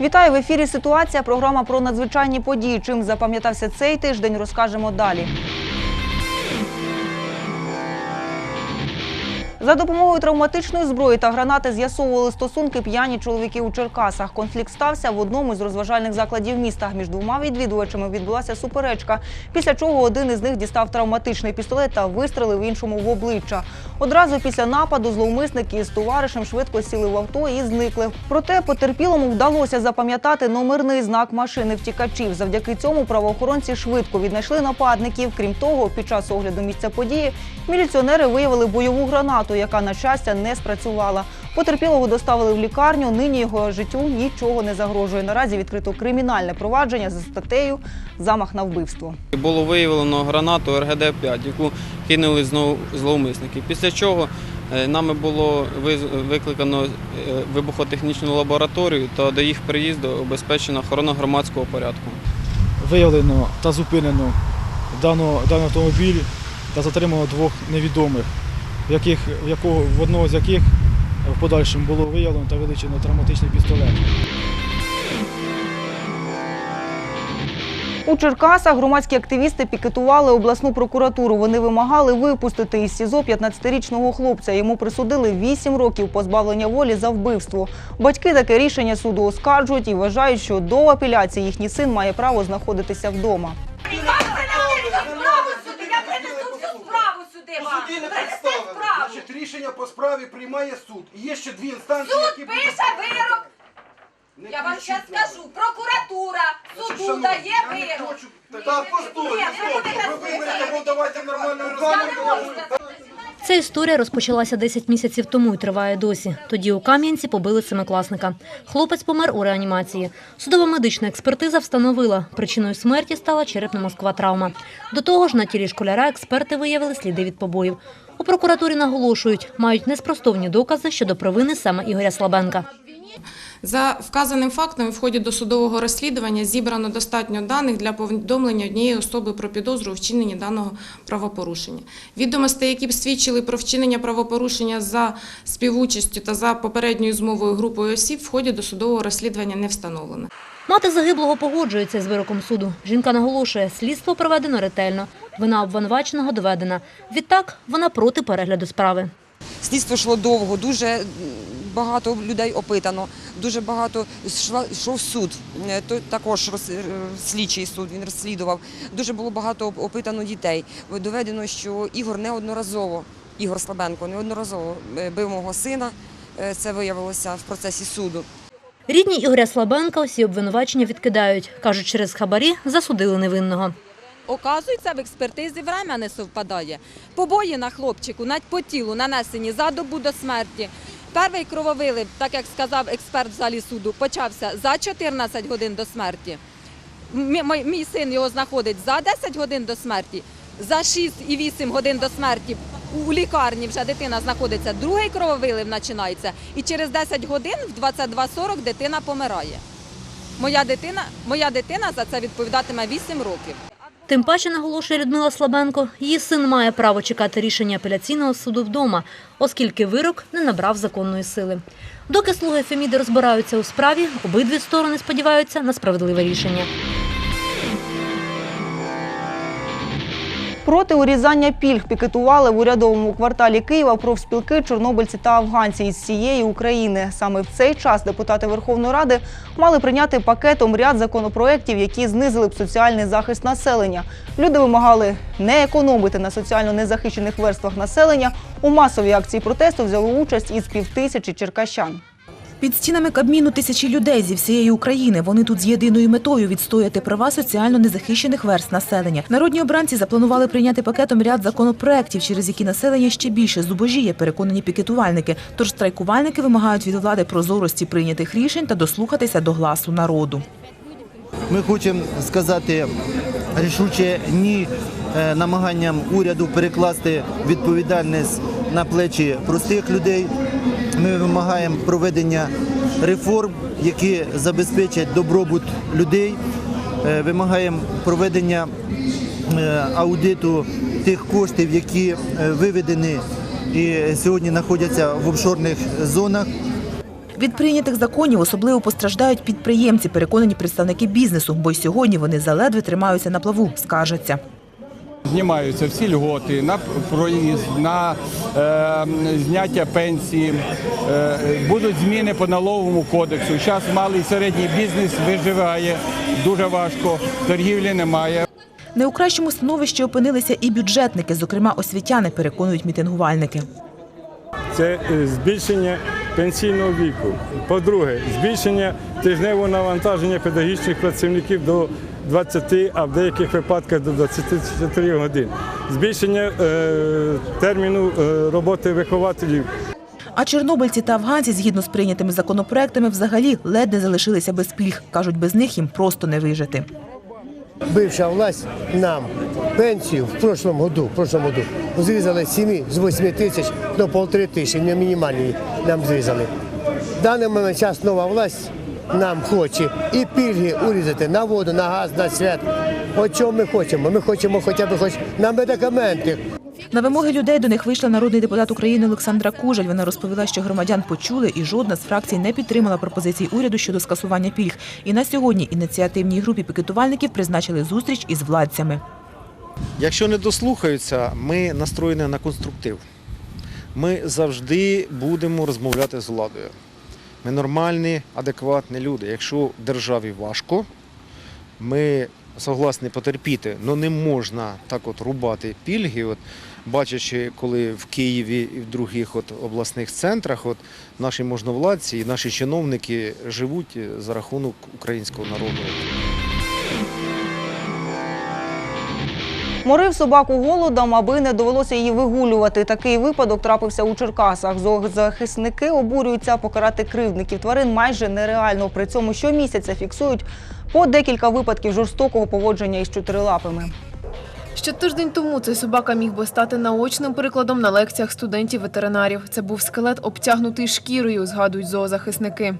Вітаю в ефірі. Ситуація. Програма про надзвичайні події. Чим запам'ятався цей тиждень, розкажемо далі. За допомогою травматичної зброї та гранати з'ясовували стосунки п'яні чоловіки у Черкасах. Конфлікт стався в одному з розважальних закладів міста. Між двома відвідувачами відбулася суперечка, після чого один із них дістав травматичний пістолет та вистрелив іншому в обличчя. Одразу після нападу зловмисники з товаришем швидко сіли в авто і зникли. Проте потерпілому вдалося запам'ятати номерний знак машини втікачів. Завдяки цьому правоохоронці швидко віднайшли нападників. Крім того, під час огляду місця події міліціонери виявили бойову гранату, яка на щастя не спрацювала. Потерпілого доставили в лікарню. Нині його життю нічого не загрожує. Наразі відкрито кримінальне провадження за статтею замах на вбивство. Було виявлено гранату РГД-5, яку кинули знову зловмисники. Після чого е, нами було викликано е, вибухотехнічну лабораторію та до їх приїзду обезпечена охорона громадського порядку. виявлено та зупинено даний автомобіль та затримано двох невідомих, яких, в, якого, в одного з яких в подальшому було виявлено та вилучено травматичний пістолет. У Черкасах громадські активісти пікетували обласну прокуратуру. Вони вимагали випустити із СІЗО 15-річного хлопця. Йому присудили 8 років позбавлення волі за вбивство. Батьки таке рішення суду оскаржують і вважають, що до апеляції їхній син має право знаходитися вдома. Справу сюди, я принесу всю справу сюди Значить, рішення по справі приймає суд. І Є ще дві інстанції, Суд які пише вирок. Не Я вам кричіть зараз на мене. скажу. Прокуратура Значить, суду шановні, дає я не вирок. хочу- Ні, ви- постой, ні, ви стоп. будете Ви виберете, ну давайте нормально Я не можу це Ця історія розпочалася 10 місяців тому і триває досі. Тоді у Кам'янці побили семикласника. Хлопець помер у реанімації. Судова медична експертиза встановила, причиною смерті стала черепно-мозкова травма. До того ж, на тілі школяра експерти виявили сліди від побоїв. У прокуратурі наголошують, мають неспростовні докази щодо провини саме Ігоря Слабенка. За вказаним фактом, в ході досудового розслідування зібрано достатньо даних для повідомлення однієї особи про підозру у вчиненні даного правопорушення. Відомостей, які б свідчили про вчинення правопорушення за співучастю та за попередньою змовою групою осіб, в ході досудового розслідування не встановлено. Мати загиблого погоджується з вироком суду. Жінка наголошує, слідство проведено ретельно. Вина обвинуваченого доведена. Відтак, вона проти перегляду справи. Слідство йшло довго, дуже багато людей опитано, дуже багато йшов суд, е, то також е, слідчий суд, він розслідував. Дуже було багато опитано дітей. Доведено, що Ігор неодноразово, Ігор Слабенко неодноразово е, бив мого сина. Це виявилося в процесі суду. Рідні Ігоря Слабенка усі обвинувачення відкидають. Кажуть, через хабарі засудили невинного. Оказується, в експертизі время не совпадає. Побої на хлопчику, навіть по тілу нанесені за добу до смерті. Перший крововилив, так як сказав експерт в залі суду, почався за 14 годин до смерті. Мій, син його знаходить за 10 годин до смерті, за 6 і 8 годин до смерті. У лікарні вже дитина знаходиться, другий крововилив починається, і через 10 годин в 22.40 дитина помирає. Моя дитина, моя дитина за це відповідатиме 8 років. Тим паче, наголошує Людмила Слабенко, її син має право чекати рішення апеляційного суду вдома, оскільки вирок не набрав законної сили. Доки слуги Феміди розбираються у справі, обидві сторони сподіваються на справедливе рішення. Проти урізання пільг пікетували в урядовому кварталі Києва профспілки чорнобильці та афганці із всієї України. Саме в цей час депутати Верховної Ради мали прийняти пакетом ряд законопроєктів, які знизили б соціальний захист населення. Люди вимагали не економити на соціально незахищених верствах населення. У масовій акції протесту взяли участь із півтисячі черкащан. Під стінами Кабміну тисячі людей зі всієї України. Вони тут з єдиною метою відстояти права соціально незахищених верст населення. Народні обранці запланували прийняти пакетом ряд законопроєктів, через які населення ще більше зубожіє, переконані пікетувальники. Тож страйкувальники вимагають від влади прозорості прийнятих рішень та дослухатися до гласу народу. Ми хочемо сказати рішуче ні е, намаганням уряду перекласти відповідальність на плечі простих людей. Ми вимагаємо проведення реформ, які забезпечать добробут людей. Е, Вимагаємо проведення е, аудиту тих коштів, які е, виведені і сьогодні знаходяться в офшорних зонах. Від прийнятих законів особливо постраждають підприємці, переконані представники бізнесу, бо й сьогодні вони заледве тримаються на плаву, скаржаться. Знімаються всі льготи на проїзд, на е, зняття пенсії. Е, будуть зміни по налоговому кодексу. Зараз малий і середній бізнес виживає дуже важко, торгівлі немає. Не у кращому становищі опинилися і бюджетники, зокрема освітяни, переконують мітингувальники. це е, збільшення пенсійного віку. По-друге, збільшення тижневого навантаження педагогічних працівників до 20, а в деяких випадках до 24 годин. Збільшення е, терміну е, роботи вихователів. А чорнобильці та афганці, згідно з прийнятими законопроектами, взагалі ледь не залишилися без пільг. Кажуть, без них їм просто не вижити. бывшая власть нам пенсию в прошлом году, в прошлом году зрізали з 7 з 8 тисяч до полтори тисячі, не мінімальні нам зрізали. В даний момент зараз нова власть нам хоче і пільги урізати на воду, на газ, на свят. От чого ми хочемо? Ми хочемо хоча б хоч на медикаменти, На вимоги людей до них вийшла народний депутат України Олександра Кужель. Вона розповіла, що громадян почули, і жодна з фракцій не підтримала пропозицій уряду щодо скасування пільг. І на сьогодні ініціативній групі пікетувальників призначили зустріч із владцями. Якщо не дослухаються, ми настроєні на конструктив. Ми завжди будемо розмовляти з владою. Ми нормальні, адекватні люди. Якщо державі важко, ми согласні потерпіти, але не можна так от рубати пільги. От, бачачи, коли в Києві і в других от обласних центрах от, наші можновладці і наші чиновники живуть за рахунок українського народу. Морив собаку голодом, аби не довелося її вигулювати. Такий випадок трапився у Черкасах. Зоозахисники обурюються покарати кривдників тварин майже нереально. При цьому щомісяця фіксують по декілька випадків жорстокого поводження із чотирилапими. Ще тиждень тому цей собака міг би стати наочним прикладом на лекціях студентів-ветеринарів. Це був скелет, обтягнутий шкірою, згадують зоозахисники.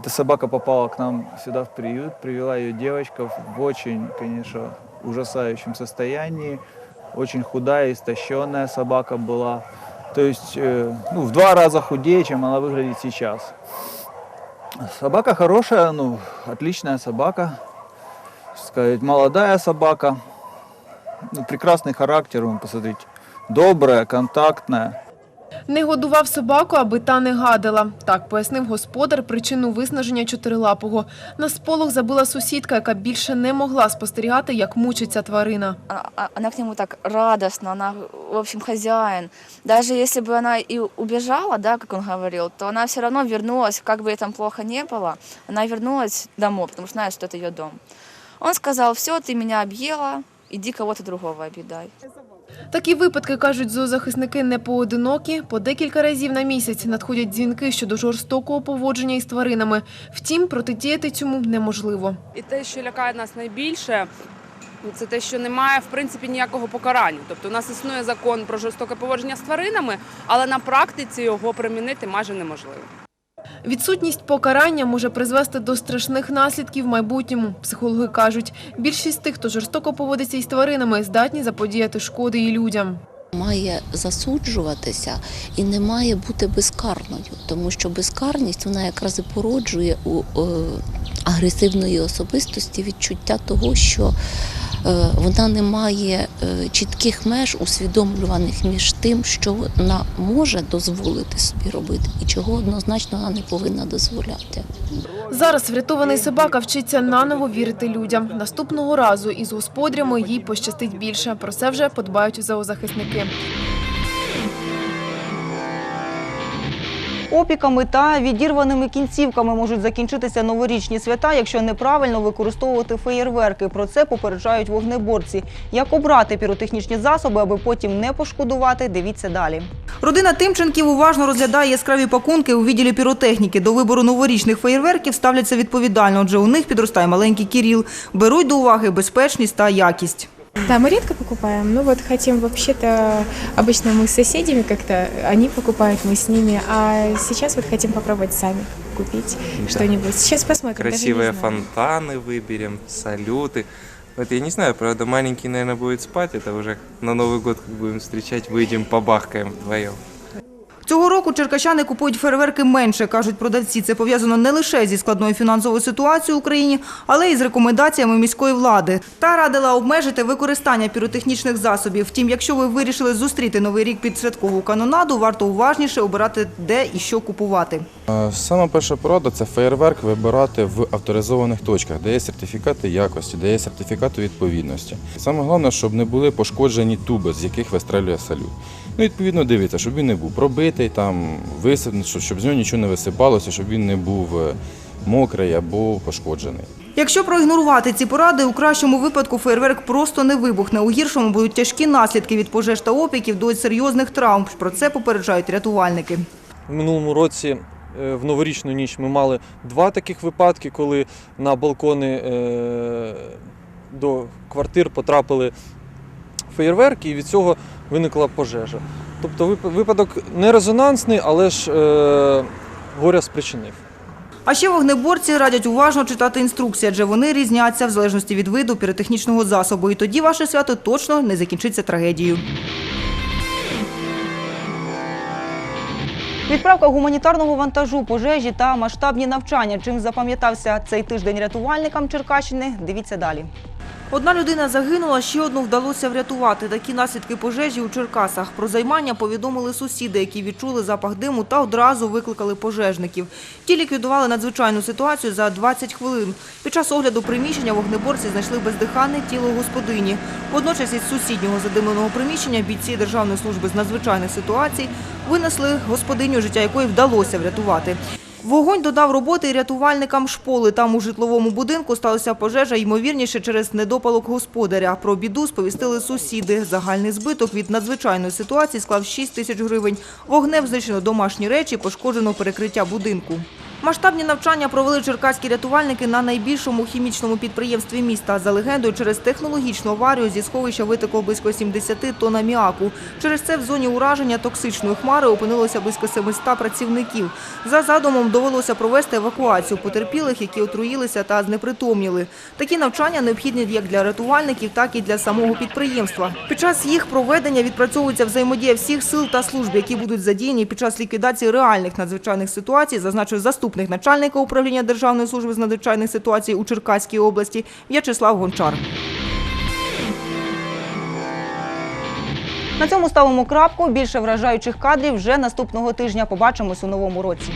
Эта собака попала к нам сюда в приют, привела ее девочка в очень, конечно, ужасающем состоянии. Очень худая, истощенная собака была. То есть э, ну, в два раза худее, чем она выглядит сейчас. Собака хорошая, ну, отличная собака. Сказать, молодая собака. Ну, прекрасный характер, вон, посмотрите. Добрая, контактная. Не годував собаку, аби та не гадила. Так пояснив господар причину виснаження чотирилапого. На сполох забила сусідка, яка більше не могла спостерігати, як мучиться тварина. а- она к нему так радостно, она, в общем, хозяин. Даже если бы она и убежала, да, как он говорил, то она все равно вернулась, как бы ей там плохо не было, она вернулась домой, потому что знает, что это ее дом. Он сказал, все, ты меня объела, иди кого-то другого объедай. Такі випадки, кажуть зоозахисники, не поодинокі. По декілька разів на місяць надходять дзвінки щодо жорстокого поводження із тваринами. Втім, протидіяти цьому неможливо. І те, що лякає нас найбільше, це те, що немає в принципі ніякого покарання. Тобто у нас існує закон про жорстоке поводження з тваринами, але на практиці його примінити майже неможливо. Відсутність покарання може призвести до страшних наслідків в майбутньому. Психологи кажуть, більшість тих, хто жорстоко поводиться із тваринами, здатні заподіяти шкоди і людям. Має засуджуватися і не має бути безкарною, тому що безкарність вона якраз і породжує у е, агресивної особистості відчуття того, що вона не має е, чітких меж усвідомлюваних між тим, що вона може дозволити собі робити, і чого однозначно вона не повинна дозволяти. Зараз врятований собака вчиться наново вірити людям. Наступного разу із господарями їй пощастить більше. Про це вже подбають зоозахисники. Опіками та відірваними кінцівками можуть закінчитися новорічні свята, якщо неправильно використовувати феєрверки. Про це попереджають вогнеборці. Як обрати піротехнічні засоби, аби потім не пошкодувати, дивіться далі. Родина Тимченків уважно розглядає яскраві пакунки у відділі піротехніки. До вибору новорічних феєрверків ставляться відповідально, адже у них підростає маленький Кіріл. Беруть до уваги безпечність та якість. Да, мы редко покупаем. Ну вот хотим вообще-то, обычно мы с соседями как-то, они покупают, мы с ними, а сейчас вот хотим попробовать сами купить Да. что-нибудь. Сейчас посмотрим. даже не Красивые знаю. фонтаны выберем, салюты. Вот я не знаю, правда, маленький, наверное, будет спать. Это уже на Новый год, как будем встречать, выйдем, побахкаем вдвоем. Цього року черкащани купують фейерверки менше, кажуть продавці. Це пов'язано не лише зі складною фінансовою ситуацією в Україні, але й з рекомендаціями міської влади. Та радила обмежити використання піротехнічних засобів. Втім, якщо ви вирішили зустріти новий рік під святкову канонаду, варто уважніше обирати, де і що купувати. Е, Сама перша порада це феєрверк вибирати в авторизованих точках, де є сертифікати якості, де є сертифікати відповідності. Саме головне, щоб не були пошкоджені туби, з яких вистрелює салют. Ну, відповідно, дивіться, щоб він не був пробитий, там висипаний, щоб- щоб з нього нічого не висипалося, щоб він не був е, мокрий або пошкоджений. Якщо проігнорувати ці поради, у кращому випадку фейерверк просто не вибухне. У гіршому будуть тяжкі наслідки від пожеж та опіків до серйозних травм. Про це попереджають рятувальники. В минулому році е, в новорічну ніч ми мали два таких випадки, коли на балкони е, до квартир потрапили феєрверки, і від цього виникла пожежа. Тобто випадок не резонансний, але ж е, горя спричинив. А ще вогнеборці радять уважно читати інструкції, адже вони різняться в залежності від виду піротехнічного засобу. І тоді ваше свято точно не закінчиться трагедією. Відправка гуманітарного вантажу, пожежі та масштабні навчання. Чим запам'ятався цей тиждень рятувальникам Черкащини? Дивіться далі. Одна людина загинула, ще одну вдалося врятувати. Такі наслідки пожежі у Черкасах. Про займання повідомили сусіди, які відчули запах диму та одразу викликали пожежників. Ті ліквідували надзвичайну ситуацію за 20 хвилин. Під час огляду приміщення вогнеборці знайшли бездиханне тіло господині. Водночас із сусіднього задимленого приміщення бійці Державної служби з надзвичайних ситуацій винесли господиню, життя якої вдалося врятувати. Вогонь додав роботи рятувальникам шполи. Там у житловому будинку сталася пожежа, ймовірніше, через недопалок господаря. Про біду сповістили сусіди. Загальний збиток від надзвичайної ситуації склав 6 тисяч гривень. Вогнем знищено домашні речі, пошкоджено перекриття будинку. Масштабні навчання провели черкаські рятувальники на найбільшому хімічному підприємстві міста. За легендою, через технологічну аварію зі сховища витекло близько 70 тонн аміаку. Через це в зоні ураження токсичної хмари опинилося близько 700 працівників. За задумом довелося провести евакуацію потерпілих, які отруїлися та знепритомніли. Такі навчання необхідні як для рятувальників, так і для самого підприємства. Під час їх проведення відпрацьовується взаємодія всіх сил та служб, які будуть задіяні під час ліквідації реальних надзвичайних ситуацій, зазначив заступник начальника управління Державної служби з надзвичайних ситуацій у Черкаській області В'ячеслав Гончар. На цьому ставимо крапку. Більше вражаючих кадрів вже наступного тижня. Побачимось у новому році.